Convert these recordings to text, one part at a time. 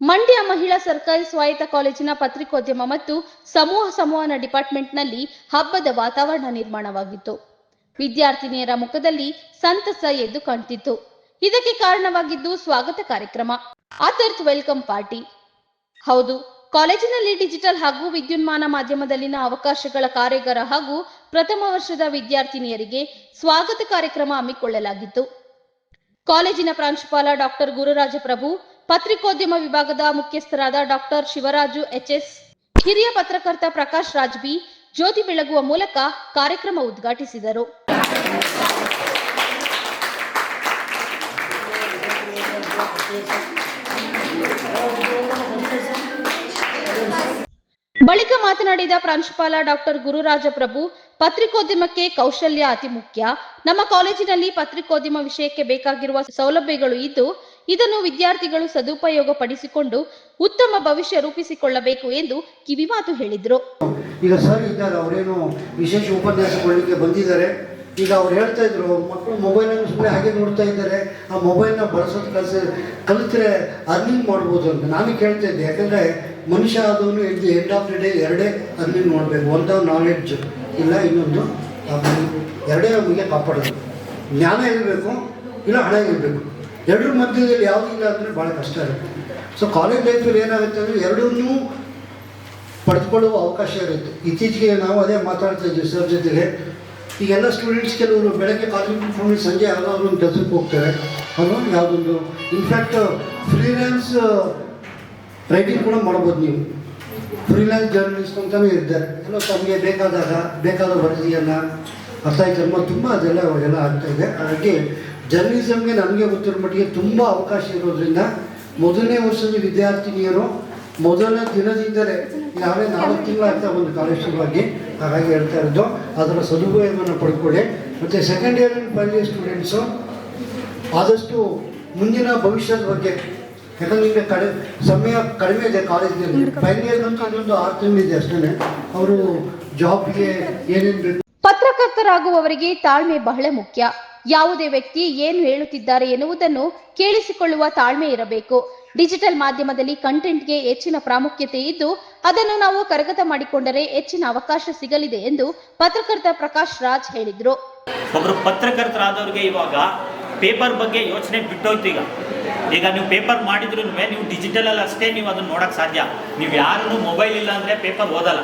ಮಂಡ್ಯ ಮಹಿಳಾ ಸರ್ಕಾರಿ ಸ್ವಾಯತ್ತ ಕಾಲೇಜಿನ ಪತ್ರಿಕೋದ್ಯಮ ಮತ್ತು ಸಮೂಹ ಸಂವಹನ ಡಿಪಾರ್ಟ್ಮೆಂಟ್ನಲ್ಲಿ ಹಬ್ಬದ ವಾತಾವರಣ ನಿರ್ಮಾಣವಾಗಿತ್ತು. ವಿದ್ಯಾರ್ಥಿನಿಯರ ಮುಖದಲ್ಲಿ ಸಂತಸ ಎದ್ದು ಕಾಣ್ತಿತ್ತು. ಇದಕ್ಕೆ ಕಾರಣವಾಗಿದ್ದು ಸ್ವಾಗತ ಕಾರ್ಯಕ್ರಮ. ಆಥರ್ತ್ ವೆಲ್ಕಮ್ ಪಾರ್ಟಿ. ಹೌದು, ಕಾಲೇಜಿನಲ್ಲಿ ಡಿಜಿಟಲ್ ಹಾಗೂ ವಿದ್ಯುನ್ಮಾನ ಮಾಧ್ಯಮದಲ್ಲಿನ ಅವಕಾಶಗಳ ಕಾರ್ಯಾಗಾರ ಹಾಗೂ ಪ್ರಥಮ ವರ್ಷದ ವಿದ್ಯಾರ್ಥಿನಿಯರಿಗೆ ಸ್ವಾಗತ ಕಾರ್ಯಕ್ರಮ ಹಮ್ಮಿಕೊಳ್ಳಲಾಗಿತ್ತು. ಕಾಲೇಜಿನ ಪ್ರಾಂಶುಪಾಲ ಡಾಕ್ಟರ್ ಗುರುರಾಜ ಪ್ರಭು ಪತ್ರಿಕೋದ್ಯಮ ವಿಭಾಗದ ಮುಖ್ಯಸ್ಥರಾದ ಡಾಕ್ಟರ್ ಶಿವರಾಜು ಎಚ್ಎಸ್, ಹಿರಿಯ ಪತ್ರಕರ್ತ ಪ್ರಕಾಶ್ ರಾಜ್ ಬಿ, ಜ್ಯೋತಿ ಬೆಳಗುವ ಮೂಲಕ ಕಾರ್ಯಕ್ರಮ ಉದ್ಘಾಟಿಸಿದರು. ಬಳಿಕ ಮಾತನಾಡಿದ ಪ್ರಾಂಶುಪಾಲ ಡಾಕ್ಟರ್ ಗುರುರಾಜ ಪ್ರಭು ಪತ್ರಿಕೋದ್ಯಮಕ್ಕೆ ಕೌಶಲ್ಯ ಅತಿ ಮುಖ್ಯ ನಮ್ಮ ಕಾಲೇಜಿನಲ್ಲಿ ಪತ್ರಿಕೋದ್ಯಮ ವಿಷಯಕ್ಕೆ ಬೇಕಾಗಿರುವ ಸೌಲಭ್ಯಗಳು ಇದ್ದು ಇದನ್ನು ವಿದ್ಯಾರ್ಥಿಗಳು ಸದುಪಯೋಗ ಪಡಿಸಿಕೊಂಡು ಉತ್ತಮ ಭವಿಷ್ಯ ರೂಪಿಸಿಕೊಳ್ಳಬೇಕು ಎಂದು ಕಿವಿಮಾತು ಹೇಳಿದರು. ಈಗ ಸರ್ ಇದ್ದಾರೆ, ಅವರೇನು ವಿಶೇಷ ಉಪನ್ಯಾಸ ಕೊಡಲಿಕ್ಕೆ ಬಂದಿದ್ದಾರೆ. ಈಗ ಅವ್ರು ಹೇಳ್ತಾ ಇದ್ರು, ಮಕ್ಕಳು ಮೊಬೈಲನ್ನು ಸುಮ್ಮನೆ ಹಾಗೆ ನೋಡ್ತಾ ಇದ್ದಾರೆ, ಆ ಮೊಬೈಲ್ನ ಬಳಸೋದು ಕಲಿಸ, ಕಲಿತರೆ ಅರ್ನಿಂಗ್ ಮಾಡ್ಬೋದು ಅಂತ ನಾನು ಕೇಳ್ತಾ ಇದ್ದೆ. ಯಾಕಂದರೆ ಮನುಷ್ಯ ಆದವನು at the end of the day ಎರಡೇ ಅರ್ನಿಂಗ್ ಮಾಡಬೇಕು, ಒಂದು ನಾಲೆಡ್ಜ್ ಇಲ್ಲ ಇನ್ನೊಂದು. ಎರಡೇ ನಮಗೆ ಕಾಪಾಡೋದು. ಜ್ಞಾನ ಇರಬೇಕು, ಇಲ್ಲ ಹಣ ಇರಬೇಕು. ಎರಡರ ಮಧ್ಯದಲ್ಲಿ ಯಾವುದೂ ಇಲ್ಲ ಅಂದರೆ ಭಾಳ ಕಷ್ಟ ಇರುತ್ತೆ. ಸೊ ಕಾಲೇಜ್ ಲೈಫಲ್ಲಿ ಏನಾಗುತ್ತೆ ಅಂದರೆ ಎರಡನ್ನೂ ಪಡೆದುಕೊಳ್ಳುವ ಅವಕಾಶ ಇರುತ್ತೆ. ಇತ್ತೀಚೆಗೆ ನಾವು ಅದೇ ಮಾತಾಡ್ತಾ ಇದ್ವಿ ಸರ್ ಜೊತೆಗೆ. ಈಗೆಲ್ಲ ಸ್ಟೂಡೆಂಟ್ಸ್ ಕೆಲವರು ಬೆಳಗ್ಗೆ ಕಾಲೇಜ್ ಮುಗಿಸ್ಕೊಂಡು ಸಂಜೆ ಯಾವುದಾದ್ರು ಒಂದು ಕೆಲಸಕ್ಕೆ ಹೋಗ್ತಾರೆ. ಅಲ್ವಾ? ಯಾವುದೊಂದು ಇನ್ಫ್ಯಾಕ್ಟ್ ಫ್ರೀಲ್ಯಾನ್ಸ್ ರೈಟಿಂಗ್ ಕೂಡ ಮಾಡ್ಬೋದು ನೀವು. ಫ್ರೀಲ್ಯಾನ್ಸ್ ಜರ್ನಲಿಸ್ಟ್ ಅಂತಲೇ ಇದ್ದಾರೆ ಎಲ್ಲ ತಮಗೆ ಬೇಕಾದಾಗ, ಬೇಕಾದ ವರದಿಯನ್ನು, ಅರ್ಥ ಆಯ್ತು ತುಂಬ ಅದೆಲ್ಲ ಅವಾಗೆಲ್ಲ ಆಗ್ತಾಯಿದೆ ಹಾಗಾಗಿ ಜರ್ನಲಿಸಮ್ಗೆ ನಮಗೆ ಗೊತ್ತಿರೋ ಮಟ್ಟಿಗೆ ತುಂಬ ಅವಕಾಶ ಇರೋದ್ರಿಂದ ಮೊದಲನೇ ವರ್ಷದ ವಿದ್ಯಾರ್ಥಿನಿಯರು ಮೊದಲ ದಿನದಿಂದಲೇ ನಾವೇ ನಾಲ್ಕು ತಿಂಗಳಾಗ್ತಾ ಒಂದು ಕಾಲೇಜ್ ಶುರುವಾಗಿ ಹಾಗಾಗಿ ಹೇಳ್ತಾ ಇರೋದು, ಅದರ ಸದುಪಯೋಗವನ್ನು ಪಡ್ಕೊಳ್ಳಿ. ಮತ್ತು second year and final year students ಆದಷ್ಟು ಮುಂದಿನ ಭವಿಷ್ಯದ ಬಗ್ಗೆ, ಯಾಕಂದರೆ ಈಗ ಕಡಿಮೆ ಸಮಯ ಕಡಿಮೆ ಇದೆ ಕಾಲೇಜಿನಲ್ಲಿ ಫೈನಲ್ ಇಯರ್ ಅಂತ ಅದೊಂದು ಆರು ಇದೆ ಅಷ್ಟೇ ಅವರು ಜಾಬ್ಗೆ ಏನೇನು ಬೇಕು ಪತ್ರಕರ್ತರಾಗುವವರಿಗೆ ತಾಳ್ಮೆ ಬಹಳ ಮುಖ್ಯ. ಯಾವುದೇ ವ್ಯಕ್ತಿ ಏನು ಹೇಳುತ್ತಿದ್ದಾರೆ ಎನ್ನುವುದನ್ನು ಕೇಳಿಸಿಕೊಳ್ಳುವ ತಾಳ್ಮೆ ಇರಬೇಕು. ಡಿಜಿಟಲ್ ಮಾಧ್ಯಮದಲ್ಲಿ ಕಂಟೆಂಟ್ಗೆ ಹೆಚ್ಚಿನ ಪ್ರಾಮುಖ್ಯತೆ ಇದ್ದು, ಅದನ್ನು ನಾವು ಕರಗತ ಮಾಡಿಕೊಂಡರೆ ಹೆಚ್ಚಿನ ಅವಕಾಶ ಸಿಗಲಿದೆ ಎಂದು ಪತ್ರಕರ್ತ ಪ್ರಕಾಶ್ ರಾಜ್ ಹೇಳಿದರು. ಒಬ್ಬರು ಪತ್ರಕರ್ತರಾದವ್ರಿಗೆ ಇವಾಗ ಪೇಪರ್ ಬಗ್ಗೆ ಯೋಚನೆ ಬಿಟ್ಟೋಯ್ತು ಈಗ. ಈಗ ನೀವು ಪೇಪರ್ ಮಾಡಿದ್ರು ನೀವು ಡಿಜಿಟಲಲ್ಲಿ ಅಷ್ಟೇ ನೀವು ಅದನ್ನು ನೋಡಕ್ ಸಾಧ್ಯ. ನೀವು ಯಾರು ಮೊಬೈಲ್ ಇಲ್ಲ ಅಂದ್ರೆ ಪೇಪರ್ ಓದಲ್ಲ.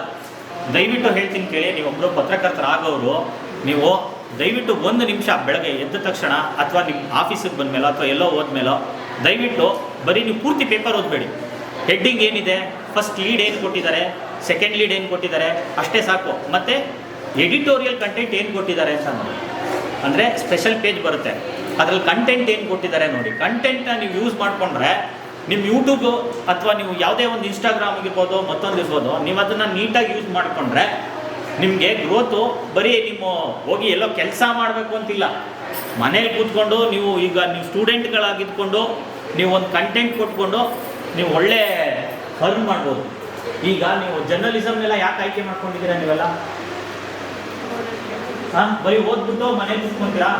ದಯವಿಟ್ಟು ಹೇಳ್ತೀನಿ ಕೇಳಿ ನೀವೊಬ್ಬರು ಪತ್ರಕರ್ತರಾಗೋರು, ನೀವು ದಯವಿಟ್ಟು ಒಂದು ನಿಮಿಷ ಬೆಳಗ್ಗೆ ಎದ್ದ ತಕ್ಷಣ ಅಥವಾ ನಿಮ್ಮ ಆಫೀಸಿಗೆ ಬಂದಮೇಲೋ ಅಥವಾ ಎಲ್ಲೋ ಹೋದ್ಮೇಲೋ ದಯವಿಟ್ಟು ಬರೀ ನೀವು ಪೂರ್ತಿ ಪೇಪರ್ ಓದಬೇಡಿ. ಹೆಡ್ಡಿಂಗ್ ಏನಿದೆ? ಫಸ್ಟ್ ಲೀಡ್ ಏನು ಕೊಟ್ಟಿದ್ದಾರೆ? ಸೆಕೆಂಡ್ ಲೀಡ್ ಏನು ಕೊಟ್ಟಿದ್ದಾರೆ? ಅಷ್ಟೇ ಸಾಕು. ಮತ್ತು ಎಡಿಟೋರಿಯಲ್ ಕಂಟೆಂಟ್ ಏನು ಕೊಟ್ಟಿದ್ದಾರೆ ಅಂತ ನೋಡಿ. ಅಂದರೆ ಸ್ಪೆಷಲ್ ಪೇಜ್ ಬರುತ್ತೆ. ಅದ್ರಲ್ಲಿ ಕಂಟೆಂಟ್ ಏನು ಕೊಟ್ಟಿದ್ದಾರೆ ನೋಡಿ. ಕಂಟೆಂಟ್ನ ನೀವು ಯೂಸ್ ಮಾಡಿಕೊಂಡ್ರೆ ನಿಮ್ಮ ಯೂಟ್ಯೂಬು ಅಥವಾ ನೀವು ಯಾವುದೇ ಒಂದು ಇನ್ಸ್ಟಾಗ್ರಾಮ್ ಇರ್ಬೋದು ಮತ್ತೊಂದು ಇರ್ಬೋದು, ನೀವು ಅದನ್ನು ನೀಟಾಗಿ ಯೂಸ್ ಮಾಡಿಕೊಂಡ್ರೆ ನಿಮಗೆ ಗ್ರೋತು, ಬರೀ ನಿಮ್ಮ ಹೋಗಿ ಎಲ್ಲೋ ಕೆಲಸ ಮಾಡಬೇಕು ಅಂತಿಲ್ಲ. ಮನೇಲಿ ಕೂತ್ಕೊಂಡು ನೀವು ಈಗ ನೀವು ಸ್ಟೂಡೆಂಟ್ಗಳಾಗಿದ್ಕೊಂಡು ನೀವು ಒಂದು ಕಂಟೆಂಟ್ ಕೊಟ್ಕೊಂಡು ನೀವು ಒಳ್ಳೆ ಅರ್ನ್ ಮಾಡ್ಬೋದು. ಈಗ ನೀವು ಜರ್ನಲಿಸಮ್ನೆಲ್ಲ ಯಾಕೆ ಆಯ್ಕೆ ಮಾಡ್ಕೊಂಡಿದ್ದೀರಾ ನೀವೆಲ್ಲ? ಹಾಂ, ಬರೀ ಓದ್ಬಿಟ್ಟು ಮನೇಲಿ ಕೂತ್ಕೊಂತೀರಾ?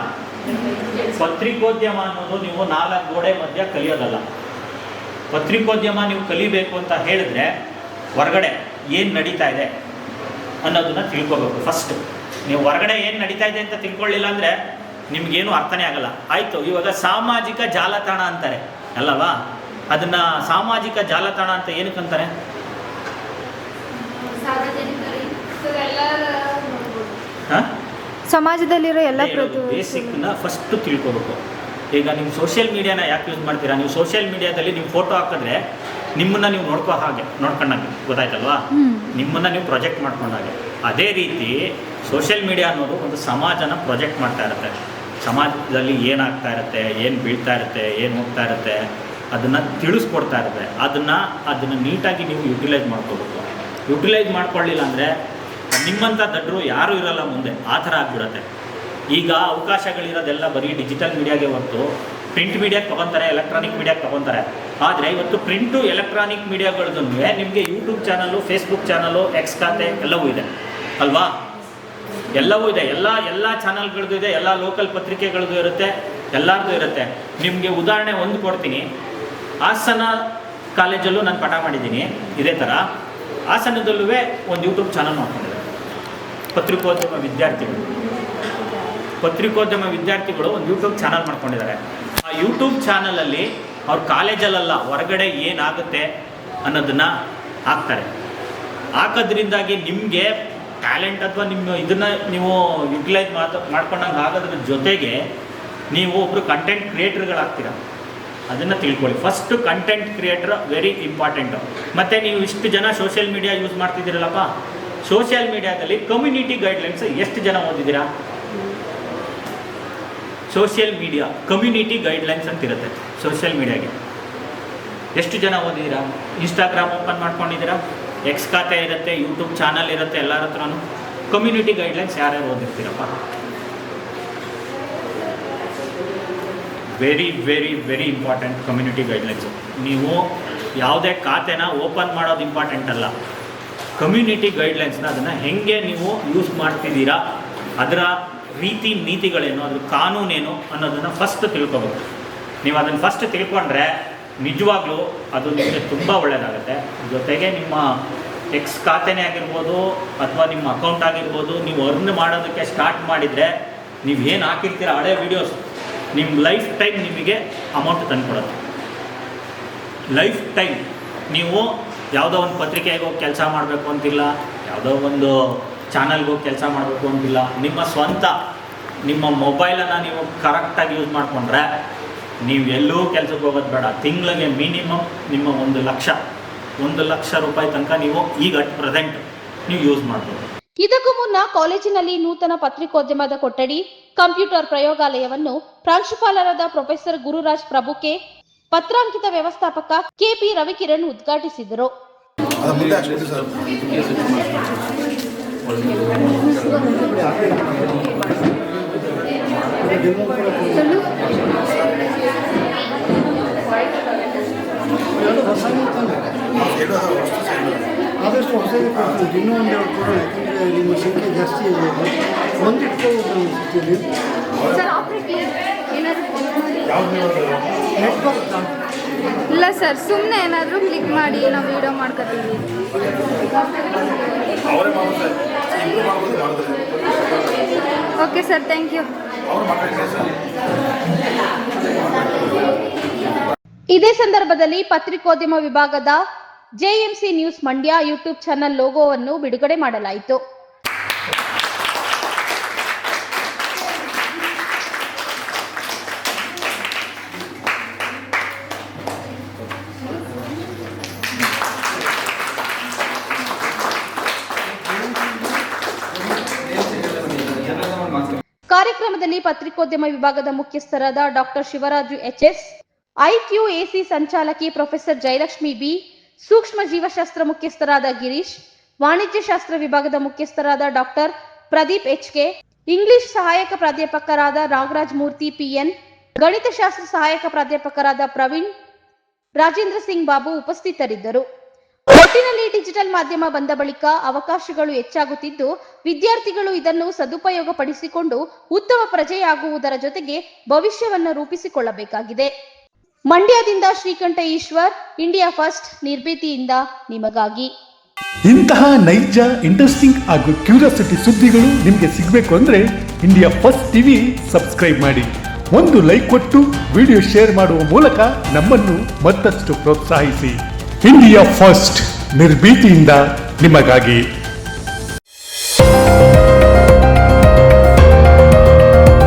ಪತ್ರಿಕೋದ್ಯಮ ಅನ್ನೋದು ನೀವು ನಾಲ್ಕು ಗೋಡೆ ಮಧ್ಯ ಕಲಿಯೋದಲ್ಲ. ಪತ್ರಿಕೋದ್ಯಮ ನೀವು ಕಲಿಬೇಕು ಅಂತ ಹೇಳಿದ್ರೆ ಹೊರಗಡೆ ಏನು ನಡೀತಾ ಇದೆ? ಅನ್ನೋದನ್ನ ತಿಳ್ಕೊಬೇಕು. ಫಸ್ಟ್ ನೀವು ಹೊರಗಡೆ ಏನು ನಡೀತಾ ಇದೆ ಅಂತ ತಿಳ್ಕೊಳ್ಳಿಲ್ಲ ಅಂದರೆ ನಿಮ್ಗೇನು ಅರ್ಥನೇ ಆಗಲ್ಲ. ಆಯಿತು ಇವಾಗ ಸಾಮಾಜಿಕ ಜಾಲತಾಣ ಅಂತಾರೆ ಅಲ್ಲವಾ? ಅದನ್ನು ಸಾಮಾಜಿಕ ಜಾಲತಾಣ ಅಂತ ಏನಕ್ಕೆ ಅಂತಾರೆ? ಸಾರ್ವಜನಿಕರಿಗೆ ಎಲ್ಲರ ನೋಡ್ಬೋದು ಹಾಂ? ಸಮಾಜದಲ್ಲಿರೋ ಎಲ್ಲ ಬೇಸಿಕ್ ಬೇಸಿಕ್ನ ಫಸ್ಟ್ ತಿಳ್ಕೊಬೇಕು. ಈಗ ನೀವು ಸೋಷಿಯಲ್ ಮೀಡಿಯಾನ ಯಾಕೆ ಯೂಸ್ ಮಾಡ್ತೀರಾ? ನೀವು ಸೋಷಿಯಲ್ ಮೀಡಿಯಾದಲ್ಲಿ ನೀವು ಫೋಟೋ ಹಾಕಿದ್ರೆ ನಿಮ್ಮನ್ನು ನೀವು ನೋಡ್ಕೋ ಹಾಗೆ ನೋಡ್ಕೊಂಡಾಗೆ ಗೊತ್ತಾಯ್ತಲ್ವಾ? ನಿಮ್ಮನ್ನ ನೀವು ಪ್ರೊಜೆಕ್ಟ್ ಮಾಡ್ಕೊಂಡಾಗೆ ಅದೇ ರೀತಿ ಸೋಷಿಯಲ್ ಮೀಡಿಯಾ ಅನ್ನೋದು ಒಂದು ಸಮಾಜನ ಪ್ರೊಜೆಕ್ಟ್ ಮಾಡ್ತಾ ಇರುತ್ತೆ. ಸಮಾಜದಲ್ಲಿ ಏನಾಗ್ತಾ ಇರುತ್ತೆ ಏನು ಬೀಳ್ತಾ ಇರುತ್ತೆ ಏನು ಹೋಗ್ತಾ ಇರುತ್ತೆ ಅದನ್ನು ತಿಳಿಸ್ಕೊಡ್ತಾ ಇರುತ್ತೆ. ಅದನ್ನು ಅದನ್ನು ನೀಟಾಗಿ ನೀವು ಯುಟಿಲೈಸ್ ಮಾಡ್ಕೋಬೇಕು. ಯುಟಿಲೈಸ್ ಮಾಡ್ಕೊಳ್ಳಿಲ್ಲ ಅಂದರೆ ನಿಮ್ಮಂಥ ದಡ್ಡರು ಯಾರೂ ಇರಲ್ಲ ಮುಂದೆ. ಆ ಥರ ಆಗ್ಬಿಡತ್ತೆ. ಈಗ ಅವಕಾಶಗಳಿರೋದೆಲ್ಲ ಬರೀ ಡಿಜಿಟಲ್ ಮೀಡಿಯಾಗೆ ಹೊರತು ಪ್ರಿಂಟ್ ಮೀಡಿಯಾಗೆ ತೊಗೊತಾರೆ ಎಲೆಕ್ಟ್ರಾನಿಕ್ ಮೀಡಿಯಾಗೆ ತೊಗೊತಾರೆ. ಆದರೆ ಇವತ್ತು ಪ್ರಿಂಟು ಎಲೆಕ್ಟ್ರಾನಿಕ್ ಮೀಡಿಯಾಗಳದ್ದು ನಿಮಗೆ YouTube channel Facebook channel X ಖಾತೆ ಎಲ್ಲವೂ ಇದೆ. ಅಲ್ವಾ? ಎಲ್ಲವೂ ಇದೆ. ಎಲ್ಲ ಎಲ್ಲ ಚಾನಲ್ಗಳದ್ದು ಇದೆ, ಎಲ್ಲ ಲೋಕಲ್ ಪತ್ರಿಕೆಗಳದ್ದು ಇರುತ್ತೆ ಎಲ್ಲರದ್ದು ಇರುತ್ತೆ. ನಿಮಗೆ ಉದಾಹರಣೆ ಒಂದು ಕೊಡ್ತೀನಿ. ಹಾಸನ ಕಾಲೇಜಲ್ಲೂ ನಾನು ಪಾಠ ಮಾಡಿದ್ದೀನಿ. ಇದೇ ಥರ ಹಾಸನದಲ್ಲೂ ಒಂದು ಯೂಟ್ಯೂಬ್ ಚಾನಲ್ ಮಾಡ್ಕೊಂಡಿದ್ದಾರೆ. ಪತ್ರಿಕೋದ್ಯಮ ವಿದ್ಯಾರ್ಥಿಗಳು. ಪತ್ರಿಕೋದ್ಯಮ ವಿದ್ಯಾರ್ಥಿಗಳು ಒಂದು ಯೂಟ್ಯೂಬ್ ಚಾನಲ್ ಮಾಡ್ಕೊಂಡಿದ್ದಾರೆ. ಯೂಟ್ಯೂಬ್ ಚಾನಲಲ್ಲಿ ಅವ್ರ ಕಾಲೇಜಲ್ಲ ಹೊರಗಡೆ ಏನಾಗುತ್ತೆ ಅನ್ನೋದನ್ನು ಹಾಕ್ತಾರೆ. ಹಾಕೋದ್ರಿಂದಾಗಿ ನಿಮಗೆ ಟ್ಯಾಲೆಂಟ್ ಅಥವಾ ನಿಮ್ಮ ಇದನ್ನು ನೀವು ಯುಟಿಲೈಸ್ ಮಾತು, ಮಾಡ್ಕೊಂಡಂಗೆ ಆಗೋದ್ರ ಜೊತೆಗೆ ನೀವು ಒಬ್ಬರು ಕಂಟೆಂಟ್ ಕ್ರಿಯೇಟರ್ಗಳಾಗ್ತೀರ. ಅದನ್ನು ತಿಳ್ಕೊಳ್ಳಿ. First content creator very important. ಮತ್ತು ನೀವು ಇಷ್ಟು ಜನ ಸೋಷಿಯಲ್ ಮೀಡಿಯಾ ಯೂಸ್ ಮಾಡ್ತಿದ್ದೀರಲ್ಲಪ್ಪ? ಸೋಷಿಯಲ್ ಮೀಡಿಯಾದಲ್ಲಿ ಕಮ್ಯುನಿಟಿ ಗೈಡ್ಲೈನ್ಸ್ ಎಷ್ಟು ಜನ ಓದಿದ್ದೀರಾ? ಸೋಷಿಯಲ್ ಮೀಡಿಯಾ ಕಮ್ಯುನಿಟಿ ಗೈಡ್ಲೈನ್ಸ್ ಅಂತ ಇರುತ್ತೆ ಸೋಷಿಯಲ್ ಮೀಡಿಯಾಗೆ ಎಷ್ಟು ಜನ ಓದಿದ್ದೀರಾ? ಇನ್ಸ್ಟಾಗ್ರಾಮ್ ಓಪನ್ ಮಾಡ್ಕೊಂಡಿದ್ದೀರಾ? ಎಕ್ಸ್ ಖಾತೆ ಇರುತ್ತೆ ಯೂಟ್ಯೂಬ್ ಚಾನಲ್ ಇರುತ್ತೆ, ಎಲ್ಲರ ಹತ್ರನೂ. ಕಮ್ಯುನಿಟಿ ಗೈಡ್ಲೈನ್ಸ್ ಯಾರ್ಯಾರು ಓದಿರ್ತೀರಪ್ಪ? Very very very important community guidelines ನೀವು ಯಾವುದೇ ಖಾತೆನ ಓಪನ್ ಮಾಡೋದು ಇಂಪಾರ್ಟೆಂಟ್ ಅಲ್ಲ. ಕಮ್ಯುನಿಟಿ ಗೈಡ್ಲೈನ್ಸ್ನ ಅದನ್ನು ಹೆಂಗೆ ನೀವು ಯೂಸ್ ಮಾಡ್ತಿದ್ದೀರಾ? ಅದರ ರೀತಿ ನೀತಿಗಳೇನು ಅದ್ರ ಕಾನೂನೇನು ಅನ್ನೋದನ್ನು ಫಸ್ಟ್ ತಿಳ್ಕೊಬೇಕು. ನೀವು ಅದನ್ನು ಫಸ್ಟ್ ತಿಳ್ಕೊಂಡ್ರೆ ನಿಜವಾಗ್ಲೂ ಅದು ನಿಮಗೆ ತುಂಬ ಒಳ್ಳೆಯದಾಗುತ್ತೆ ಜೊತೆಗೆ ನಿಮ್ಮ ಎಕ್ಸ್ ಖಾತೆನೇ ಆಗಿರ್ಬೋದು ಅಥವಾ ನಿಮ್ಮ ಅಕೌಂಟ್ ಆಗಿರ್ಬೋದು, ನೀವು ಅರ್ನ್ ಮಾಡೋದಕ್ಕೆ ಸ್ಟಾರ್ಟ್ ಮಾಡಿದರೆ ನೀವು ಏನು ಹಾಕಿರ್ತೀರ ಹಳೆ ವೀಡಿಯೋಸ್ ನಿಮ್ಮ ಲೈಫ್ ಟೈಮ್ ನಿಮಗೆ ಅಮೌಂಟ್ ತಂದುಕೊಡುತ್ತೆ. ಲೈಫ್ ಟೈಮ್ ನೀವು ಯಾವುದೋ ಒಂದು ಪತ್ರಿಕೆಗೆ ಹೋಗಿ ಕೆಲಸ ಮಾಡಬೇಕು ಅಂತಿಲ್ಲ, ಯಾವುದೋ ಒಂದು ಚಾನಲ್ಗೆ ಹೋಗಿ ಕೆಲಸ ಮಾಡಬೇಕು ಅಂತಿಲ್ಲ. ನಿಮ್ಮ ಸ್ವಂತ ನಿಮ್ಮ ಮೊಬೈಲನ್ನು ನೀವು ಕರೆಕ್ಟಾಗಿ ಯೂಸ್ ಮಾಡಿಕೊಂಡ್ರೆ ನೀವು ಎಲ್ಲೂ ಕೆಲಸಕ್ಕೆ ಹೋಗೋದು ಬೇಡ. ತಿಂಗಳಿಗೆ ಮಿನಿಮಮ್ ನಿಮ್ಮ ಒಂದು ಲಕ್ಷ ಒಂದು ಲಕ್ಷ ರೂಪಾಯಿ ತನಕ ನೀವು ಈಗ ಅಟ್ ಪ್ರೆಸೆಂಟ್ ನೀವು ಯೂಸ್ ಮಾಡ್ಬೋದು. ಇದಕ್ಕೂ ಮುನ್ನ ಕಾಲೇಜಿನಲ್ಲಿ ನೂತನ ಪತ್ರಿಕೋದ್ಯಮದ ಕೊಠಡಿ ಕಂಪ್ಯೂಟರ್ ಪ್ರಯೋಗಾಲಯವನ್ನು ಪ್ರಾಂಶುಪಾಲರಾದ ಪ್ರೊಫೆಸರ್ ಗುರುರಾಜ್ ಪ್ರಭುಕೆ ಪತ್ರಾಂಕಿತ ವ್ಯವಸ್ಥಾಪಕ ಕೆಪಿ ರವಿಕಿರಣ್ ಉದ್ಘಾಟಿಸಿದರು. ಆದಷ್ಟು ಹೊಸದೇ ಕೊಡ್ತೀವಿ ಇನ್ನೂ ಒಂದೆರಡು ಕೊಡೋಣ ಯಾಕಂದರೆ ನಿಮ್ಮ ಸಂಖ್ಯೆ ಜಾಸ್ತಿ ಇದೆ ಸರ್ ನೆಟ್ವರ್ಕ್ ಇಲ್ಲ ಸರ್ ಸುಮ್ಮನೆ ಏನಾದರೂ ಕ್ಲಿಕ್ ಮಾಡಿ ನಾವು ವೀಡಿಯೋ ಮಾಡ್ಕೋತೀವಿ. Okay sir. ಥ್ಯಾಂಕ್ ಯು ಇದೇ ಸಂದರ್ಭದಲ್ಲಿ ಪತ್ರಿಕೋದ್ಯಮ ವಿಭಾಗದ JMC news Mandya YouTube channel ಲೋಗೋವನ್ನು ಬಿಡುಗಡೆ ಮಾಡಲಾಯಿತು. ಕಾರ್ಯಕ್ರಮದಲ್ಲಿ ಪತ್ರಿಕೋದ್ಯಮ ವಿಭಾಗದ ಮುಖ್ಯಸ್ಥರಾದ ಡಾಕ್ಟರ್ ಶಿವರಾಜು ಎಚ್ಎಸ್ ಐಕ್ಯೂಎಸಿ ಸಂಚಾಲಕಿ ಪ್ರೊಫೆಸರ್ ಜಯಲಕ್ಷ್ಮಿ ಬಿ, ಸೂಕ್ಷ್ಮ ಜೀವಶಾಸ್ತ್ರ ಮುಖ್ಯಸ್ಥರಾದ ಗಿರೀಶ್, ವಾಣಿಜ್ಯ ಶಾಸ್ತ್ರ ವಿಭಾಗದ ಮುಖ್ಯಸ್ಥರಾದ ಡಾಕ್ಟರ್ ಪ್ರದೀಪ್ ಎಚ್ಕೆ, ಇಂಗ್ಲಿಷ್ ಸಹಾಯಕ ಪ್ರಾಧ್ಯಾಪಕರಾದ ನಾಗರಾಜ್ ಮೂರ್ತಿ ಪಿಎನ್, ಗಣಿತಶಾಸ್ತ್ರ ಸಹಾಯಕ ಪ್ರಾಧ್ಯಾಪಕರಾದ ಪ್ರವೀಣ್, ರಾಜೇಂದ್ರ ಸಿಂಗ್ ಬಾಬು ಉಪಸ್ಥಿತರಿದ್ದರು. ಒಟ್ಟಿನಲ್ಲಿ ಡಿಜಿಟಲ್ ಮಾಧ್ಯಮ ಬಂದ ಬಳಿಕ ಅವಕಾಶಗಳು ಹೆಚ್ಚಾಗುತ್ತಿದ್ದು, ವಿದ್ಯಾರ್ಥಿಗಳು ಇದನ್ನು ಸದುಪಯೋಗ ಪಡಿಸಿಕೊಂಡು ಉತ್ತಮ ಪ್ರಜೆಯಾಗುವುದರ ಜೊತೆಗೆ ಭವಿಷ್ಯವನ್ನು ರೂಪಿಸಿಕೊಳ್ಳಬೇಕಾಗಿದೆ. ಮಂಡ್ಯದಿಂದ ಶ್ರೀಕಂಠ ಈಶ್ವರ್, ಇಂಡಿಯಾ ಫಸ್ಟ್, ನಿರ್ಭೀತಿಯಿಂದ ನಿಮಗಾಗಿ. ಇಂತಹ ನೈಜ, ಇಂಟ್ರೆಸ್ಟಿಂಗ್ ಹಾಗೂ ಕ್ಯೂರಿಯಾಸಿಟಿ ಸುದ್ದಿಗಳು ನಿಮಗೆ ಸಿಗಬೇಕು ಅಂದ್ರೆ ಇಂಡಿಯಾ ಫಸ್ಟ್ ಟಿವಿ ಸಬ್ಸ್ಕ್ರೈಬ್ ಮಾಡಿ. ಒಂದು ಲೈಕ್ ಕೊಟ್ಟು ವಿಡಿಯೋ ಶೇರ್ ಮಾಡುವ ಮೂಲಕ ನಮ್ಮನ್ನು ಮತ್ತಷ್ಟು ಪ್ರೋತ್ಸಾಹಿಸಿ. ಇಂಡಿಯಾ ಫಸ್ಟ್ ನಿರ್ಭೀತಿಯಿಂದ ನಿಮಗಾಗಿ